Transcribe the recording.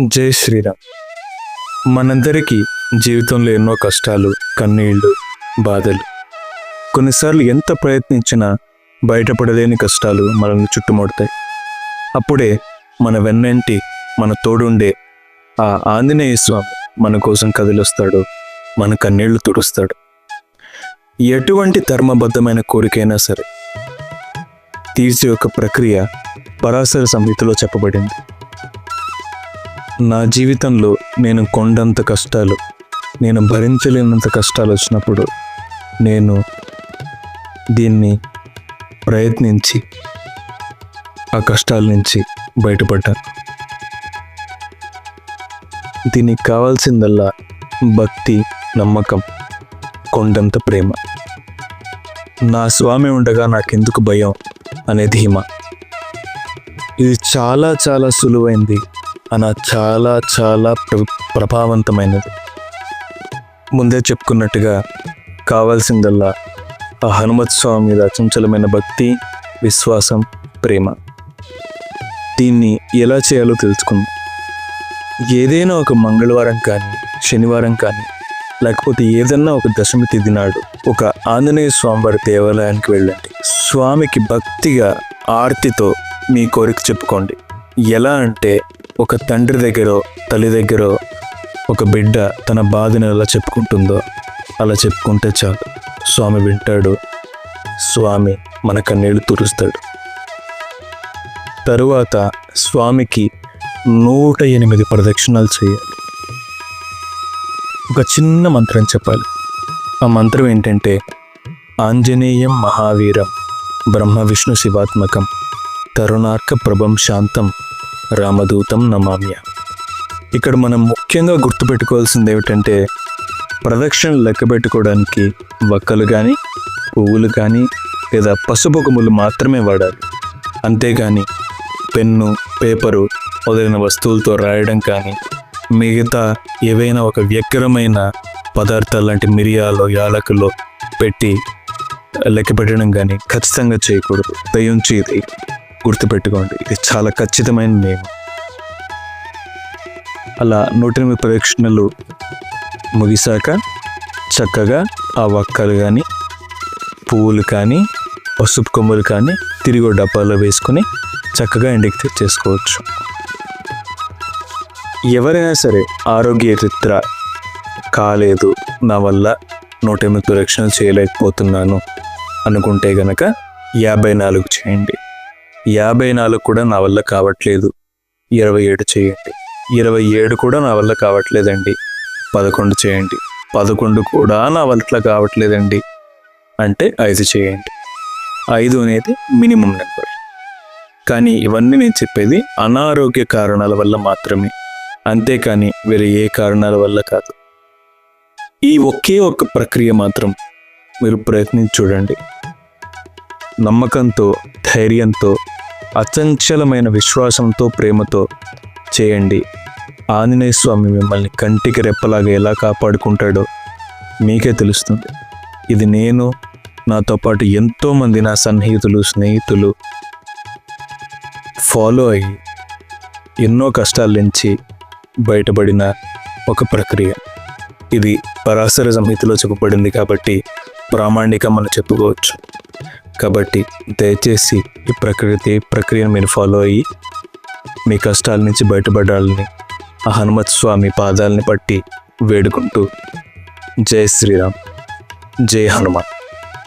జై శ్రీరామ్. మనందరికీ జీవితంలో ఎన్నో కష్టాలు కన్నీళ్ళు బాధలు. కొన్నిసార్లు ఎంత ప్రయత్నించినా బయటపడలేని కష్టాలు మనల్ని చుట్టుముడతాయి. అప్పుడే మన వెన్నంటి మన తోడుండే ఆ ఆంజనేయ స్వామి మన కోసం కదిలొస్తాడు మన కన్నీళ్ళు తుడుస్తాడు. ఎటువంటి ధర్మబద్ధమైన కోరికైనా సరే తీర్చే ఒక ప్రక్రియ పరాశర సంహితలో చెప్పబడింది. నా జీవితంలో నేను కొండంత కష్టాలు నేను భరించలేనంత కష్టాలు వచ్చినప్పుడు నేను దీన్ని ప్రయత్నించి ఆ కష్టాల నుంచి బయటపడ్డాను. దీనికి కావాల్సిందల్లా భక్తి నమ్మకం కొండంత ప్రేమ. నా స్వామి ఉండగా నాకెందుకు భయం అనే ధీమ ఇది చాలా చాలా సులువైంది. అలా చాలా చాలా ప్ర ప్రభావవంతమైనది. ముందే చెప్పుకున్నట్టుగా కావాల్సిందల్లా ఆ హనుమత్ స్వామి మీద అచంచలమైన భక్తి విశ్వాసం ప్రేమ. దీన్ని ఎలా చేయాలో తెలుసుకుందాం. ఏదైనా ఒక మంగళవారం కానీ శనివారం కానీ లేకపోతే ఏదన్నా ఒక దశమి తిథి నాడు ఒక ఆంజనేయ స్వామివారి దేవాలయానికి వెళ్ళండి. స్వామికి భక్తిగా ఆర్తితో మీ కోరిక చెప్పుకోండి. ఎలా అంటే ఒక తండ్రి దగ్గర తల్లి దగ్గర ఒక బిడ్డ తన బాధను ఎలా చెప్పుకుంటుందో అలా చెప్పుకుంటే చాలు. స్వామి వింటాడు. స్వామి మన కన్నీళ్ళు తురుస్తాడు. తరువాత స్వామికి నూట ఎనిమిది ప్రదక్షిణాలు చేయాలి. ఒక చిన్న మంత్రం చెప్పాలి. ఆ మంత్రం ఏంటంటే ఆంజనేయం మహావీరం బ్రహ్మ విష్ణు శివాత్మకం తరుణార్క ప్రభం శాంతం రామదూతం నమామ్య. ఇక్కడ మనం ముఖ్యంగా గుర్తుపెట్టుకోవాల్సింది ఏమిటంటే ప్రదక్షిణ లెక్క పెట్టుకోవడానికి వక్కలు కానీ పువ్వులు కానీ లేదా పసుపుకుములు మాత్రమే వాడాలి. అంతేగాని పెన్ను పేపరు మొదలైన వస్తువులతో రాయడం కానీ మిగతా ఏవైనా ఒక వ్యగ్రమైన పదార్థాలు లాంటి మిరియాలు యాలకులు పెట్టి లెక్క పెట్టడం కానీ ఖచ్చితంగా చేయకూడదు. దయించి ఇది గుర్తుపెట్టుకోండి ఇది చాలా ఖచ్చితమైన నియమం. అలా నూట ఎనిమిది ప్రదక్షిణలు ముగిశాక చక్కగా ఆ వక్కలు కానీ పువ్వులు కానీ పసుపు కొమ్ములు కానీ తిరిగి డబ్బాలో వేసుకొని చక్కగా ఇంటికి తెచ్చేసుకోవచ్చు. ఎవరైనా సరే ఆరోగ్య చరిత్ర కాలేదు నా వల్ల నూట ఎనిమిది ప్రదక్షిణలు చేయలేకపోతున్నాను అనుకుంటే గనక యాభై నాలుగు చేయండి. యాభై నాలుగు కూడా నా వల్ల కావట్లేదు. ఇరవై ఏడు చేయండి. ఇరవై ఏడు కూడా నా వల్ల కావట్లేదండి. పదకొండు చేయండి. పదకొండు కూడా నా వల్ల కావట్లేదండి. అంటే ఐదు చేయండి. ఐదు అనేది మినిమం నెంబర్. కానీ ఇవన్నీ నేను చెప్పేది అనారోగ్య కారణాల వల్ల మాత్రమే. అంతేకాని వేరే ఏ కారణాల వల్ల కాదు. ఈ ఒకే ఒక్క ప్రక్రియ మాత్రం మీరు ప్రయత్నించి చూడండి. నమ్మకంతో ధైర్యంతో అచంచలమైన విశ్వాసంతో ప్రేమతో చేయండి. ఆంజనేయ స్వామి మిమ్మల్ని కంటికి రెప్పలాగా ఎలా కాపాడుకుంటాడో మీకే తెలుస్తుంది. ఇది నేను నాతో పాటు ఎంతోమంది నా సన్నిహితులు స్నేహితులు ఫాలో అయ్యి ఎన్నో కష్టాల నుంచి బయటపడిన ఒక ప్రక్రియ. ఇది పరాశర సంహితలో చెప్పబడింది కాబట్టి ప్రామాణికం మనం చెప్పుకోవచ్చు. కాబట్టి దయచేసి ఈ ప్రకృతి ప్రక్రియను మీరు ఫాలో అయ్యి మీ కష్టాల నుంచి బయటపడాలని ఆ హనుమత్ స్వామి పాదాలని పట్టి వేడుకుంటూ జై శ్రీరామ్ జై హనుమాన్.